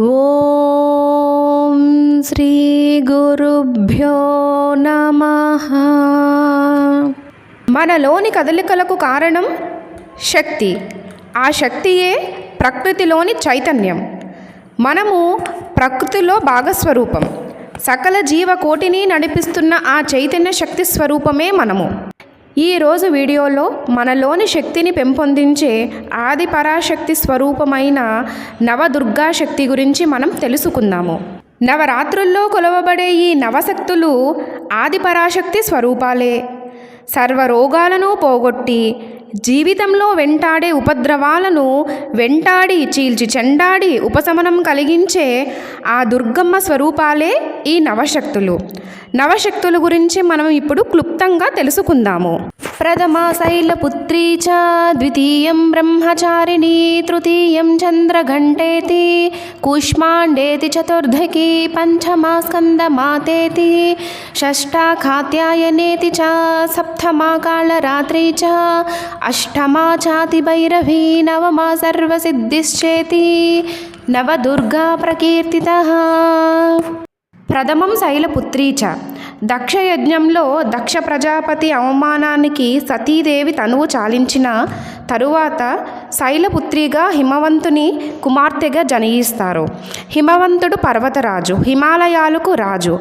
ఓం శ్రీ గురుభ్యో నమ. మనలోని కదలికలకు కారణం శక్తి. ఆ శక్తియే ప్రకృతిలోని చైతన్యం. మనము ప్రకృతిలో భాగస్వరూపం. సకల జీవకోటిని నడిపిస్తున్న ఆ చైతన్య శక్తి స్వరూపమే మనము. ఈరోజు వీడియోలో మనలోని శక్తిని పెంపొందించే ఆది పరాశక్తి స్వరూపమైన నవదుర్గా శక్తి గురించి మనం తెలుసుకుందాము. నవరాత్రుల్లో కొలవబడే ఈ నవశక్తులు ఆది పరాశక్తి స్వరూపాలే. సర్వరోగాలను పోగొట్టి జీవితంలో వెంటాడే ఉపద్రవాలను వెంటాడి చీల్చి చెండాడి ఉపశమనం కలిగించే ఆ దుర్గమ్మ స్వరూపాలే ఈ నవశక్తులు. నవశక్తుల గురించి మనం ఇప్పుడు క్లుప్తంగా తెలుసుకుందాము. ప్రథమా శైలపుత్రీ చ ద్వితీయం బ్రహ్మచారిణి తృతీయం చంద్రఘంటేతి కూష్మాండేతి చతుర్ధకి పంచమా స్కందమాతేతి షష్టా కాత్యాయనేతి చ సప్తమా కాళరాత్రి చ అష్టమా చాతి భైరవీ నవమా సర్వసిద్ధిశ్చేతి నవదుర్గా ప్రకీర్తిత ప్రథమం శైలపుత్రీ చ దక్షయజ్ఞంలో దక్ష ప్రజాపతి అవమానానికి సతీదేవి తనువు చాలించిన తరువాత శైలపుత్రిగా హిమవంతుని కుమార్తెగా జనయిస్తారు. హిమవంతుడు పర్వతరాజు హిమాలయాలకు రాజు.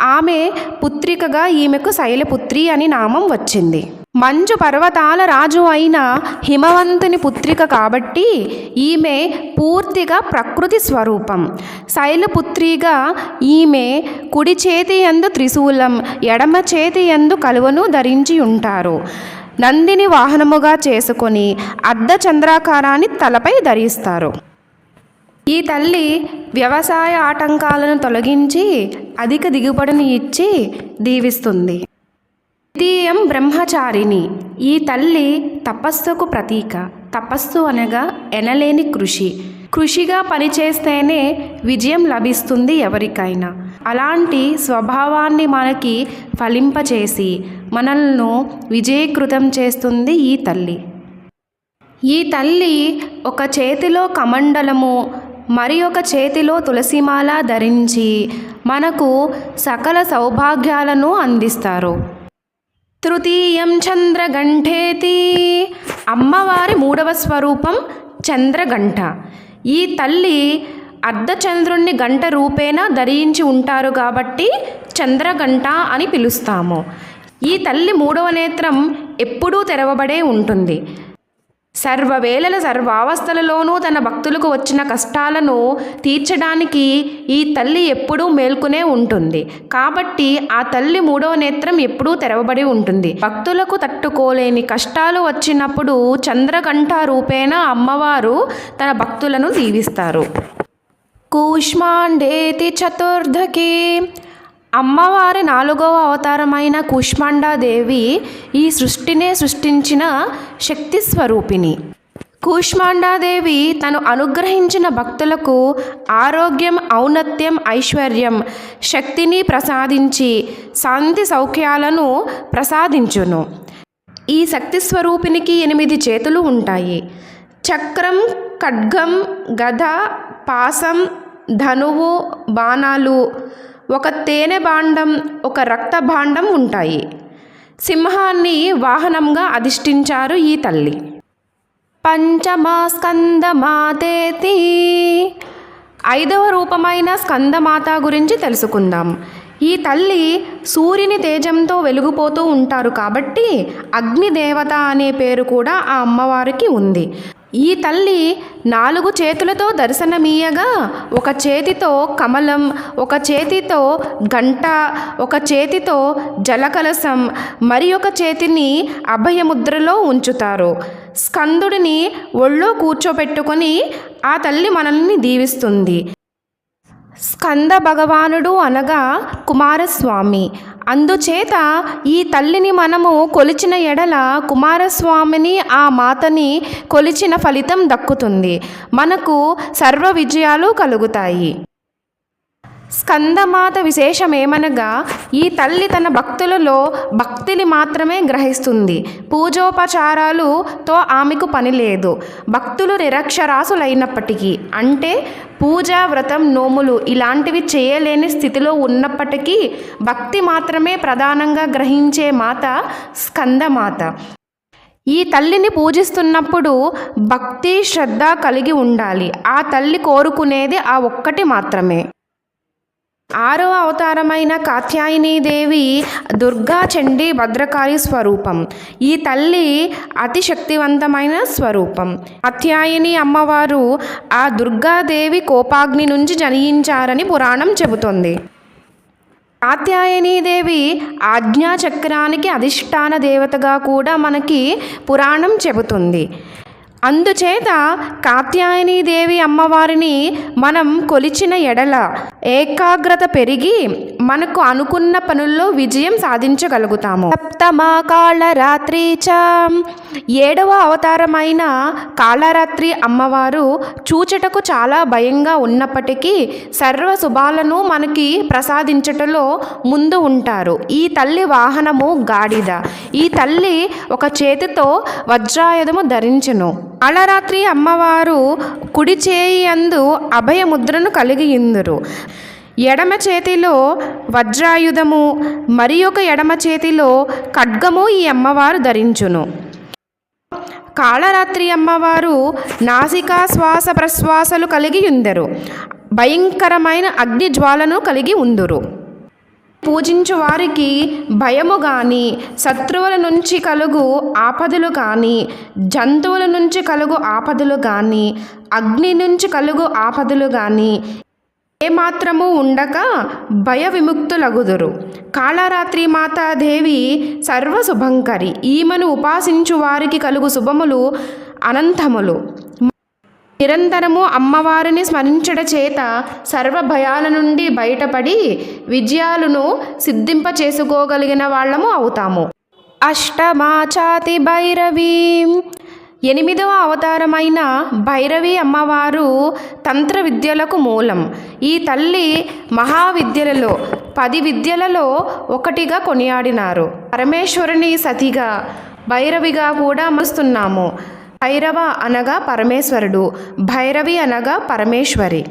ఆమె పుత్రికగా ఈమెకు శైలపుత్రి అని నామం వచ్చింది. మంచు పర్వతాల రాజు అయిన హిమవంతుని పుత్రిక కాబట్టి ఈమె పూర్తిగా ప్రకృతి స్వరూపం. శైలపుత్రిగా ఈమె కుడి చేతి యందు త్రిశూలం ఎడమ చేతి యందు కలువను ధరించి ఉంటారు. నందిని వాహనముగా చేసుకొని అర్ధ చంద్రాకారాన్ని తలపై ధరిస్తారు. ఈ తల్లి వ్యవసాయ ఆటంకాలను తొలగించి అధిక దిగుబడిని ఇచ్చి దీవిస్తుంది. ద్వితీయం బ్రహ్మచారిణి. ఈ తల్లి తపస్సుకు ప్రతీక. తపస్సు అనగా ఎనలేని కృషి. కృషిగా పనిచేస్తేనే విజయం లభిస్తుంది ఎవరికైనా. అలాంటి స్వభావాన్ని మనకి ఫలింపచేసి మనల్ని విజయకృతం చేస్తుంది ఈ తల్లి. ఈ తల్లి ఒక చేతిలో కమండలము మరి ఒక చేతిలో తులసిమాల ధరించి మనకు సకల సౌభాగ్యాలను అందిస్తారు. తృతీయం చంద్రగంఠేతి. అమ్మవారి మూడవ స్వరూపం చంద్రగంట ఈ తల్లి అర్ధచంద్రుణ్ణి గంట రూపేణ ధరించి ఉంటారు కాబట్టి చంద్రగంట అని పిలుస్తాము. ఈ తల్లి మూడవ నేత్రం ఎప్పుడూ తెరవబడే ఉంటుంది. సర్వవేళల సర్వావస్థలలోనూ తన భక్తులకు వచ్చిన కష్టాలను తీర్చడానికి ఈ తల్లి ఎప్పుడూ మేల్కొనే ఉంటుంది. కాబట్టి ఆ తల్లి మూడవ నేత్రం ఎప్పుడూ తెరవబడి ఉంటుంది. భక్తులకు తట్టుకోలేని కష్టాలు వచ్చినప్పుడు చంద్రకంఠ రూపేణ అమ్మవారు తన భక్తులను దీవిస్తారు. కూష్మాండేతి చతుర్ధకి అమ్మవారి నాలుగవ అవతారమైన కూష్మాండాదేవి ఈ సృష్టినే సృష్టించిన శక్తి స్వరూపిణి. కూష్మాండాదేవి తను అనుగ్రహించిన భక్తులకు ఆరోగ్యం ఔన్నత్యం ఐశ్వర్యం శక్తిని ప్రసాదించి శాంతి సౌఖ్యాలను ప్రసాదించును. ఈ శక్తి స్వరూపినికి ఎనిమిది చేతులు ఉంటాయి. చక్రం ఖడ్గం గద పాసం ధనువు బాణాలు ఒక తేనె భాండం ఒక రక్త భాండం ఉంటాయి. సింహాన్ని వాహనంగా అధిష్ఠించారు ఈ తల్లి. పంచమా స్కందమాతేతి ఐదవ రూపమైన స్కందమాత గురించి తెలుసుకుందాం. ఈ తల్లి సూర్యుని తేజంతో వెలుగుపోతూ ఉంటారు కాబట్టి అగ్నిదేవత అనే పేరు కూడా ఆ అమ్మవారికి ఉంది. ఈ తల్లి నాలుగు చేతులతో దర్శనమీయగా ఒక చేతితో కమలం ఒక చేతితో గంట ఒక చేతితో జలకలసం మరి ఒక చేతిని అభయముద్రలో ఉంచుతారు. స్కందుడిని ఒళ్ళో కూర్చోబెట్టుకొని ఆ తల్లి మనల్ని దీవిస్తుంది. స్కంద భగవానుడు అనగా కుమారస్వామి. అందుచేత ఈ తల్లిని మనము కొలిచిన ఎడల కుమారస్వామిని ఆ మాతని కొలిచిన ఫలితం దక్కుతుంది. మనకు సర్వ విజయాలు కలుగుతాయి. స్కందమాత విశేషమేమనగా ఈ తల్లి తన భక్తులలో భక్తిని మాత్రమే గ్రహిస్తుంది. పూజోపచారాలుతో ఆమెకు పని లేదు. భక్తులు నిరక్షరాసులైనప్పటికీ అంటే పూజ వ్రతం నోములు ఇలాంటివి చేయలేని స్థితిలో ఉన్నప్పటికీ భక్తి మాత్రమే ప్రధానంగా గ్రహించే మాత స్కందమాత. ఈ తల్లిని పూజిస్తున్నప్పుడు భక్తి శ్రద్ధ కలిగి ఉండాలి. ఆ తల్లి కోరుకునేది ఆ ఒక్కటి మాత్రమే. ఆరో అవతారమైన కాత్యాయనీదేవి దుర్గా చండీ భద్రకాళి స్వరూపం. ఈ తల్లి అతి శక్తివంతమైన స్వరూపం. కాత్యాయని అమ్మవారు ఆ దుర్గాదేవి కోపాగ్ని నుంచి జనించారని పురాణం చెబుతోంది. కాత్యాయనీదేవి ఆజ్ఞాచక్రానికి అధిష్టాన దేవతగా కూడా మనకి పురాణం చెబుతుంది. అందుచేత కాత్యాయనీదేవి అమ్మవారిని మనం కొలిచిన ఎడల ఏకాగ్రత పెరిగి మనకు అనుకున్న పనుల్లో విజయం సాధించగలుగుతాము. సప్తమా కాళరాత్రి చ ఏడవ అవతారమైన కాళరాత్రి అమ్మవారు చూచటకు చాలా భయంగా ఉన్నప్పటికీ సర్వ శుభాలను మనకి ప్రసాదించటలో ముందు ఉంటారు. ఈ తల్లి వాహనము గాడిద. ఈ తల్లి ఒక చేతితో వజ్రాయుధము ధరించును. అలరాత్రి అమ్మవారు కుడి చేయి అందు అభయముద్రను కలిగి ఇందురు ఎడమ చేతిలో వజ్రాయుధము మరి ఒక ఎడమ చేతిలో ఖడ్గము ఈ అమ్మవారు ధరించును. కాళరాత్రి అమ్మవారు నాసికా శ్వాస ప్రశ్వాసలు కలిగి ఉందరు భయంకరమైన అగ్ని జ్వాలను కలిగి ఉందురు. పూజించు వారికి భయము కానీ శత్రువుల నుంచి కలుగు ఆపదలు కానీ జంతువుల నుంచి కలుగు ఆపదలు కానీ అగ్ని నుంచి కలుగు ఆపదలు కానీ ఏమాత్రము ఉండక భయ విముక్తులగుదురు కాళరాత్రి మాతాదేవి సర్వశుభంకరి. ఈమెను ఉపాసించు వారికి కలుగు శుభములు అనంతములు. నిరంతరము అమ్మవారిని స్మరించడ చేత సర్వ భయాల నుండి బయటపడి విజయాలను సిద్ధింప చేసుకోగలిగిన వాళ్ళము అవుతాము. అష్టమాచాతి భైరవి ఎనిమిదవ అవతారమైన భైరవి అమ్మవారు తంత్ర విద్యలకు మూలం. ఈ తల్లి మహావిద్యలలో పది విద్యలలో ఒకటిగా కొనియాడినారు. పరమేశ్వరుని సతిగా భైరవిగా కూడా మరుస్తున్నాము. భైరవ అనగా పరమేశ్వరుడు భైరవి అనగా పరమేశ్వరి.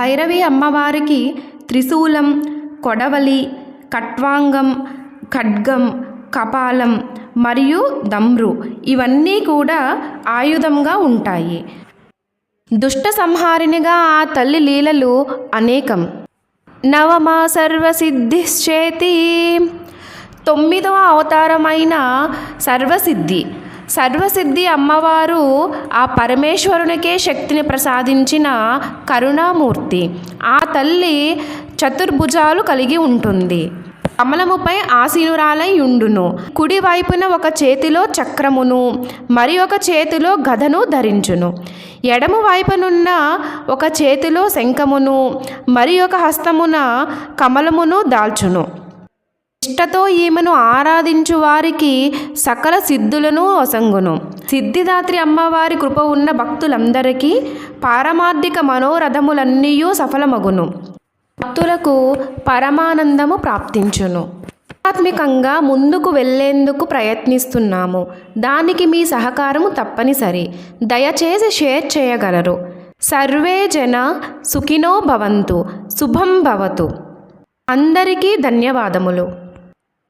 భైరవి అమ్మవారికి త్రిశూలం కొడవలి కట్వాంగం ఖడ్గం కపాలం మరియు దమ్రు ఇవన్నీ కూడా ఆయుధంగా ఉంటాయి. దుష్ట సంహారినిగా ఆ తల్లి లీలలు అనేకం. నవమా సర్వసిద్ధిశ్చేతి. తొమ్మిదవ అవతారమైన సర్వసిద్ధి. సర్వసిద్ధి అమ్మవారు ఆ పరమేశ్వరునికే శక్తిని ప్రసాదించిన కరుణామూర్తి. ఆ తల్లి చతుర్భుజాలు కలిగి ఉంటుంది. కమలముపై ఆసీనురాలై ఉండును. కుడివైపున ఒక చేతిలో చక్రమును మరి ఒక చేతిలో గదను ధరించును. ఎడమ వైపునున్న ఒక చేతిలో శంఖమును మరి ఒక హస్తమున కమలమును దాల్చును. నిష్టతో ఈమెను ఆరాధించు వారికి సకల సిద్ధులను ఒసంగును సిద్ధిదాత్రి అమ్మవారి కృప ఉన్న భక్తులందరికీ పారమార్థిక మనోరథములన్నీ సఫలమగును. భక్తులకు పరమానందము ప్రాప్తించును. ఆధ్యాత్మికంగా ముందుకు వెళ్ళేందుకు ప్రయత్నిస్తున్నాము. దానికి మీ సహకారము తప్పనిసరి. దయచేసి షేర్ చేయగలరు. సర్వే జన సుఖినో భవంతు. శుభం భవతు. అందరికీ ధన్యవాదములు.